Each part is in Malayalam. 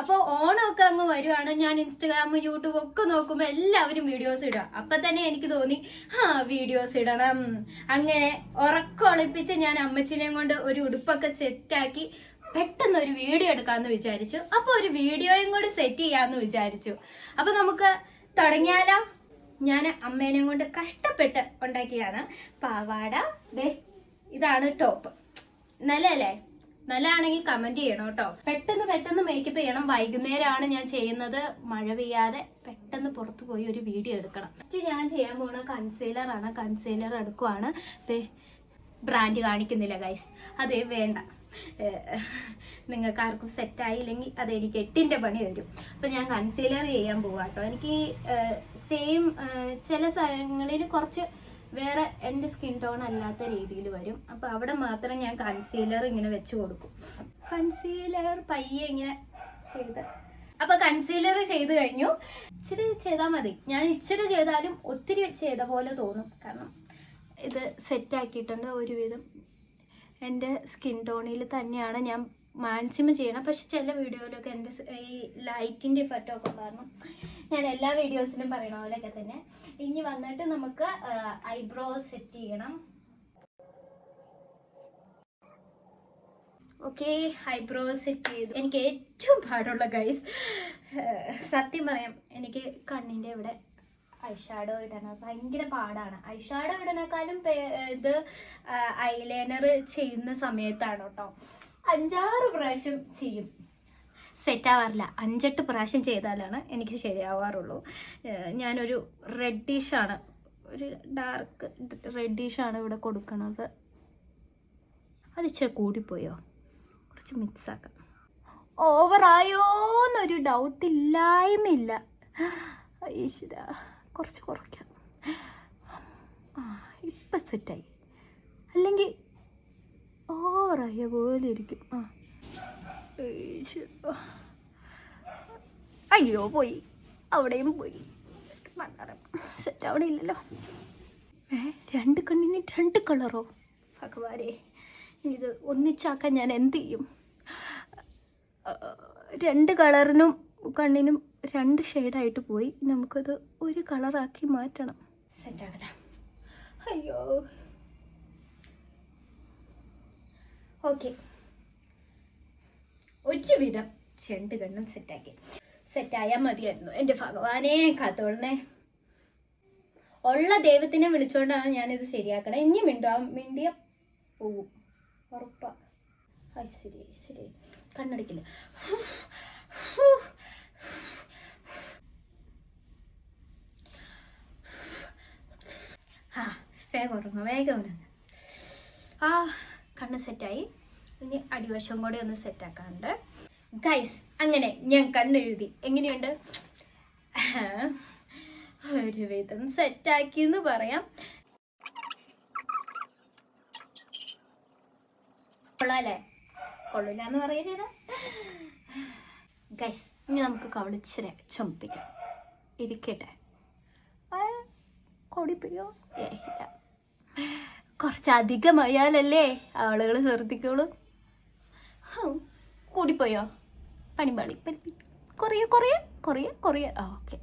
അപ്പൊ ഓണമൊക്കെ അങ്ങ് വരുവാണ്. ഞാൻ ഇൻസ്റ്റഗ്രാം യൂട്യൂബ് ഒക്കെ നോക്കുമ്പോ എല്ലാവരും വീഡിയോസ് ഇടുക. അപ്പൊ തന്നെ എനിക്ക് തോന്നി ആ വീഡിയോസ് ഇടണം. അങ്ങനെ ഉറക്കൊളിപ്പിച്ച് ഞാൻ അമ്മച്ചിനെയും കൊണ്ട് ഒരു ഉടുപ്പൊക്കെ സെറ്റാക്കി പെട്ടെന്ന് ഒരു വീഡിയോ എടുക്കാന്ന് വിചാരിച്ചു. അപ്പൊ ഒരു വീഡിയോയും കൂടി സെറ്റ് ചെയ്യാന്ന് വിചാരിച്ചു. അപ്പൊ നമുക്ക് തുടങ്ങിയാലോ? ഞാൻ അമ്മേനെയും കൊണ്ട് കഷ്ടപ്പെട്ട് ഉണ്ടാക്കിയതാണ് പാവാട. ദേ ഇതാണ് ടോപ്പ് നല്ലല്ലേ നല്ലതാണെങ്കിൽ കമന്റ് ചെയ്യണം കേട്ടോ. പെട്ടെന്ന് പെട്ടെന്ന് മേക്കപ്പ് ചെയ്യണം. വൈകുന്നേരമാണ് ഞാൻ ചെയ്യുന്നത്. മഴ പെയ്യാതെ പെട്ടെന്ന് പുറത്തു പോയി ഒരു വീഡിയോ എടുക്കണം. ഫസ്റ്റ് ഞാൻ ചെയ്യാൻ പോകുന്ന കൺസീലർ ആണ്. കൺസീലർ എടുക്കുവാണ്. ബ്രാൻഡ് കാണിക്കുന്നില്ല ഗൈസ് അതേ വേണ്ട. നിങ്ങൾക്ക് ആർക്കും സെറ്റായില്ലെങ്കിൽ അത് എനിക്ക് എട്ടിന്റെ പണി വരും അപ്പം ഞാൻ കൺസീലർ ചെയ്യാൻ പോവാട്ടോ എനിക്ക് സെയിം ചില സ്ഥലങ്ങളിൽ കുറച്ച് വേറെ എന്റെ സ്കിൻ ടോൺ അല്ലാത്ത രീതിയിൽ വരും. അപ്പൊ അവിടെ മാത്രം ഞാൻ കൺസീലർ ഇങ്ങനെ വെച്ച് കൊടുക്കും. കൺസീലർ പയ്യെ ഇങ്ങനെ ചെയ്ത്. അപ്പൊ കൺസീലർ ചെയ്ത് കഴിഞ്ഞു. ഇച്ചിരി ചെയ്താൽ മതി. ഞാൻ ഇച്ചിരി ചെയ്താലും ഒത്തിരി ചെയ്ത പോലെ തോന്നും. കാരണം ഇത് സെറ്റ് ആക്കിയിട്ടുണ്ട് ഒരുവിധം. എന്റെ സ്കിൻ ടോണിൽ തന്നെയാണ് ഞാൻ മാക്സിമം ചെയ്യണം. പക്ഷെ ചില വീഡിയോയിലൊക്കെ എന്റെ ഈ ലൈറ്റിന്റെ ഇഫക്റ്റ് ഒക്കെ കാരണം ഞാൻ എല്ലാ വീഡിയോസിലും പറയണ പോലെയൊക്കെ തന്നെ. ഇനി വന്നിട്ട് നമുക്ക് ഐബ്രോ സെറ്റ് ചെയ്യണം. ഓക്കെ ഐബ്രോ സെറ്റ് ചെയ്തു. എനിക്ക് ഏറ്റവും പാടുള്ള ഗൈസ് സത്യം പറയാം എനിക്ക് കണ്ണിന്റെ ഇവിടെ ഐഷാഡോ ഇടണം ഭയങ്കര പാടാണ്. ഐഷാഡോ ഇടണേക്കാളും ഇത് ഐലൈനർ ചെയ്യുന്ന സമയത്താണ് കേട്ടോ അഞ്ചാറ് പ്രാവശ്യം ചെയ്യും. സെറ്റ് ആവാറില്ല. അഞ്ചെട്ട് പ്രാവശ്യം ചെയ്താലാണ് എനിക്ക് ശരിയാവാറുള്ളൂ. ഞാനൊരു റെഡിഷാണ് ഒരു ഡാർക്ക് റെഡിഷാണ് ഇവിടെ കൊടുക്കുന്നത് അത് ഇച്ചിരി കൂടിപ്പോയോ? കുറച്ച് മിക്സ് ആക്കാം. ഓവറായോന്നൊരു ഡൗട്ട് ഇല്ലായ്മയില്ല. ഈശ്വര കുറച്ച് കുറയ്ക്കാം. ആ ഇപ്പം സെറ്റായി അല്ലെങ്കിൽ ഓവറായ പോലെ ഇരിക്കും. ആ. അയ്യോ പോയി. അവിടെയും പോയി. സെറ്റ് അവിടെ ഇല്ലല്ലോ. ഏ രണ്ട് കണ്ണിന് രണ്ട് കളറോ? ഭഗവാനെ ഇത് ഒന്നിച്ചാക്കാൻ ഞാൻ എന്ത് ചെയ്യും? രണ്ട് കളറിനും കണ്ണിനും രണ്ട് ഷെയ്ഡായിട്ട് പോയി. നമുക്കത് ഒരു കളറാക്കി മാറ്റണം. സെറ്റാക്കട്ടെ അയ്യോ. ഓക്കെ ഒരുവിധം രണ്ട് കണ്ണും സെറ്റാക്കി. സെറ്റായാൽ മതിയായിരുന്നു. എന്റെ ഭഗവാനെ കാത്തോളനെ ഉള്ള ദൈവത്തിനെ വിളിച്ചോണ്ടാണ് ഞാനിത് ശരിയാക്കണേ. ഇനി മിണ്ടുവാ മിണ്ടിയ പോവും. ഉറപ്പാ. ഐ ശരി ശരി. കണ്ണടിക്കില്ല. ആ വേഗം ഉറങ്ങാം വേഗം ഉറങ്ങാം. ആ കണ്ണ് സെറ്റായി. ഇനി അടിവശം കൂടെ ഒന്ന് സെറ്റാക്കാനുണ്ട്. ഗൈസ് അങ്ങനെ ഞാൻ കണ്ണെഴുതി. എങ്ങനെയുണ്ട്? ഒരു വിധം സെറ്റാക്കി എന്ന് പറയാം. കൊള്ളാല്ലേ? കൊള്ളില്ല എന്ന് പറയുന്നത് ഗൈസ് ഇനി നമുക്ക് കവളിച്ചിരെ ചുമപ്പിക്കാം. ഇരിക്കട്ടെ. ആ, കൂടിപ്പോയോ? ഏ ഇല്ല. കുറച്ചധികമായാലല്ലേ ആളുകൾ ശ്രദ്ധിക്കുള്ളൂ കൂടിപ്പോയോ? പണിപാളി പണി കുറയ കുറയ കുറയ കുറയ. ആ ഓക്കെ.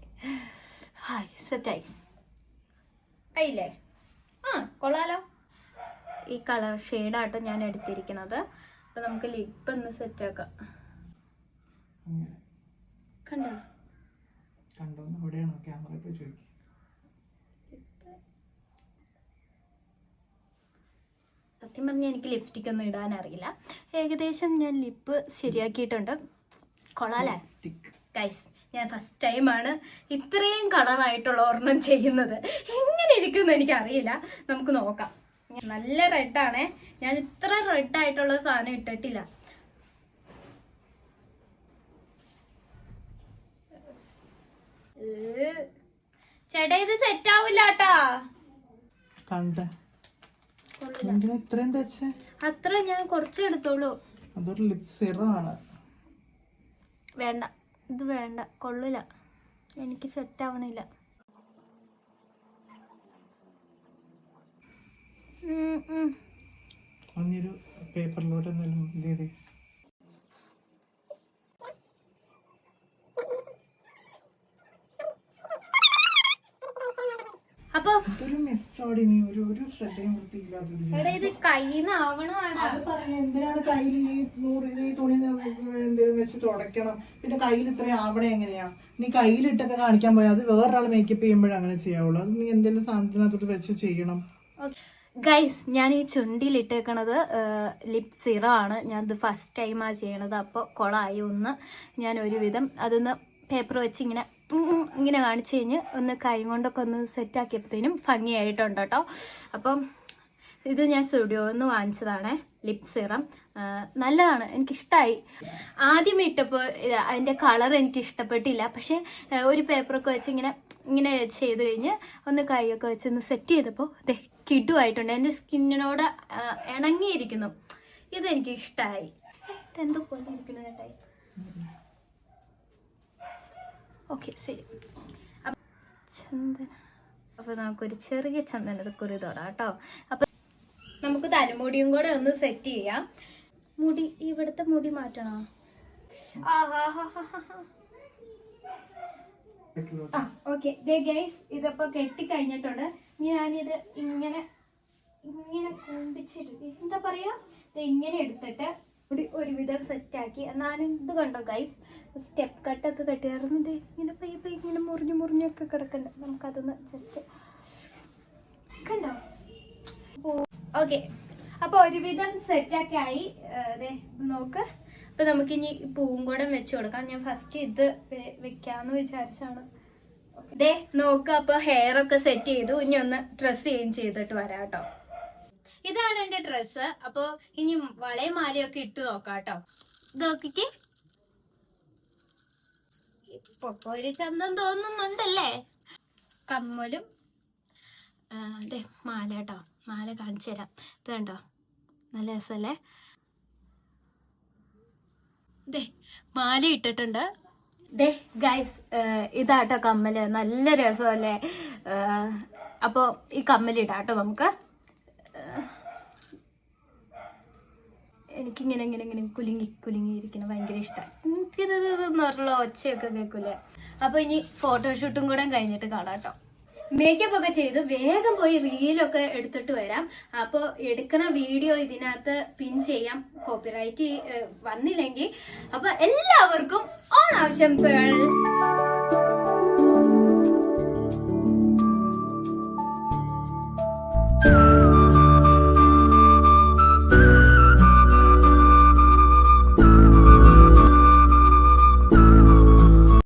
ഹായ് സെറ്റായി. ആയില്ലേ? ആ കൊള്ളാലോ. ഈ കളർ ഷെയ്ഡാട്ടോ ഞാൻ എടുത്തിരിക്കുന്നത്. അപ്പം നമുക്ക് ലിപ്പ് ഒന്ന് സെറ്റാക്കാം. കണ്ടോ? കണ്ടോ? എവിടെയാണോ ക്യാമറ പോയി ചോദിക്കും. സത്യം പറഞ്ഞാൽ എനിക്ക് ലിപ്സ്റ്റിക് ഒന്നും ഇടാൻ അറിയില്ല ഏകദേശം ഞാൻ ലിപ്പ് ശരിയാക്കിയിട്ടുണ്ട്. കൊള്ളാലേ? ഗൈസ് ഞാൻ ഫസ്റ്റ് ടൈമാണ് ഇത്രയും കളറായിട്ടുള്ള ഒരെണ്ണം ചെയ്യുന്നത്. എങ്ങനെ ഇരിക്കുമെന്ന് എനിക്കറിയില്ല. നമുക്ക് നോക്കാം. നല്ല റെഡാണേ ഞാൻ ഇത്ര റെഡ് ആയിട്ടുള്ള സാധനം ഇട്ടിട്ടില്ല. ചേട്ടാ ഇത് സെറ്റ് ആവില്ല കേട്ടാ കണ്ട. കൊള്ളില്ല അത്ര ഞാൻ കുറച്ച് എടുത്തോളൂ. അതൊരു ലിപ് സിറം ആണ് വേണ്ട. ഇത് വേണ്ട. കൊള്ളില്ല എനിക്ക് സെറ്റ് ആവണില്ല. പേപ്പറിലൂടെ എന്തെങ്കിലും ഇത് ചെയ്തേ അപ്പൊ ഒരു മെസ്സോടി ഇനി ഒരു ഒരു ശ്രദ്ധയും വൃത്തിയില്ലാത്തൊരു എടാ ഇത് അത് പറഞ്ഞു എന്തിനാണ് കയ്യിൽ ഈ നൂറ് ഈ തുണി എന്തെങ്കിലും വെച്ച് തുടയ്ക്കണം പിന്നെ കയ്യിൽ ഇത്രയും ആവണേ എങ്ങനെയാ? നീ കയ്യിലിട്ടൊക്കെ കാണിക്കാൻ പോയാൽ അത് വേറൊരാൾ മേക്കപ്പ് ചെയ്യുമ്പോഴേ അങ്ങനെ ചെയ്യാവുള്ളൂ. അത് നീ എന്തെങ്കിലും സാധനത്തിനകത്തോട്ട് വെച്ച് ചെയ്യണം. ഗൈസ് ഞാൻ ഈ ചുണ്ടിൽ ഇട്ടേക്കണത് ലിപ് സിറം ആണ്. ഞാൻ ഇത് ഫസ്റ്റ് ടൈമാണ് ചെയ്യണത്. അപ്പോൾ കൊളായി ഒന്ന്. ഞാൻ ഒരുവിധം അതൊന്ന് പേപ്പർ വെച്ച് ഇങ്ങനെ ഇങ്ങനെ കാണിച്ചു കഴിഞ്ഞ് ഒന്ന് കൈ കൊണ്ടൊക്കെ ഒന്ന് സെറ്റ് ആക്കിയപ്പോഴത്തേനും ഭംഗിയായിട്ടുണ്ട് കേട്ടോ. അപ്പം ഇത് ഞാൻ സ്റ്റുഡിയോയിൽ നിന്ന് വാങ്ങിച്ചതാണ് ലിപ് സിറം. നല്ലതാണ്. എനിക്കിഷ്ടമായി ആദ്യം ഇട്ടപ്പോൾ അതിന്റെ കളർ എനിക്ക് ഇഷ്ടപ്പെട്ടില്ല പക്ഷേ ഒരു പേപ്പറൊക്കെ വെച്ച് ഇങ്ങനെ ഇങ്ങനെ ചെയ്ത് കഴിഞ്ഞ് ഒന്ന് കൈയൊക്കെ വെച്ച് ഒന്ന് സെറ്റ് ചെയ്തപ്പോൾ കിഡുമായിട്ടുണ്ട് എന്റെ സ്കിന്നിനോട് ഇണങ്ങിയിരിക്കുന്നു. ഇതെനിക്ക് ഇഷ്ടമായി എന്തോ പോലെ ഇരിക്കുന്നു കേട്ടായി ഓക്കെ ശരി. ചന്ദന. അപ്പം നമുക്കൊരു ചെറിയ ചന്ദനക്കുറി തൊടാം കേട്ടോ. അപ്പം നമുക്ക് തലമുടിയും കൂടെ ഒന്ന് സെറ്റ് ചെയ്യാം. മുടി ഇവിടുത്തെ മുടി മാറ്റണോ? ആ ഓക്കെ. ദേ ഗൈസ് ഇതിപ്പോ കെട്ടിക്കഴിഞ്ഞിട്ടുണ്ട്. ഞാനിത് ഇങ്ങനെ ഇങ്ങനെ കുമ്പിച്ചിട്ട് എന്താ പറയാ? ഇത് ഇങ്ങനെ എടുത്തിട്ട് മുടി ഒരുവിധം സെറ്റാക്കി. എന്നാലും ഇത് കണ്ടോ ഗൈസ് സ്റ്റെപ്പ് കട്ടൊക്കെ കെട്ടിയായിരുന്നു ഇത് ഇങ്ങനെ പയ്യെ പയ്യെ ഇങ്ങനെ മുറിഞ്ഞു മുറിഞ്ഞൊക്കെ കിടക്കണ്ട. നമുക്കതൊന്ന് ജസ്റ്റ് കണ്ടോ? ഓക്കെ അപ്പോൾ ഒരുവിധം സെറ്റൊക്കെ ആയി അതെ നോക്ക്. അപ്പോൾ നമുക്കിനി പൂവും കൂടെ വെച്ച് കൊടുക്കാം. ഞാൻ ഫസ്റ്റ് ഇത് വെക്കാമെന്ന് വിചാരിച്ചാണ്. ദേ നോക്ക്. അപ്പോൾ ഹെയർ ഒക്കെ സെറ്റ് ചെയ്തു. ഇനി ഒന്ന് ഡ്രസ്സ് ചേഞ്ച് ചെയ്തിട്ട് വരാം കേട്ടോ. ഇതാണ് എന്റെ ഡ്രസ്സ് അപ്പൊ ഇനി വളയും മാലയൊക്കെ ഇട്ട് നോക്കാട്ടോ. കേട്ടോ നോക്കിക്ക്. ഇപ്പൊ ഒരു ചന്തം തോന്നുന്നുണ്ടല്ലേ? കമ്മലും അതെ മാല കേട്ടോ മാല കാണിച്ചു തരാം. ഇത് കണ്ടോ? നല്ല രസമല്ലേ? ദേ മാല ഇട്ടിട്ടുണ്ട്. ദേ ഗൈസ് ഇതാട്ടോ കമ്മൽ. നല്ല രസമല്ലേ? അപ്പോൾ ഈ കമ്മലിടാട്ടോ നമുക്ക്. എനിക്കിങ്ങനെ ഇങ്ങനെ ഇങ്ങനെ കുലുങ്ങി കുലുങ്ങി ഇരിക്കണം ഭയങ്കര ഇഷ്ടം പറഞ്ഞുള്ള ഒച്ചയൊക്കെ കേൾക്കൂലേ അപ്പൊ ഇനി ഫോട്ടോഷൂട്ടും കൂടെ കഴിഞ്ഞിട്ട് കാണാം കേട്ടോ മേക്കപ്പ് ഒക്കെ ചെയ്ത് വേഗം പോയി റീലൊക്കെ എടുത്തിട്ട് വരാം അപ്പോൾ എടുക്കണ വീഡിയോ ഇതിനകത്ത് പിൻ ചെയ്യാം കോപ്പിറൈറ്റ് വന്നില്ലെങ്കിൽ അപ്പോൾ എല്ലാവർക്കും ഓണാശംസകൾ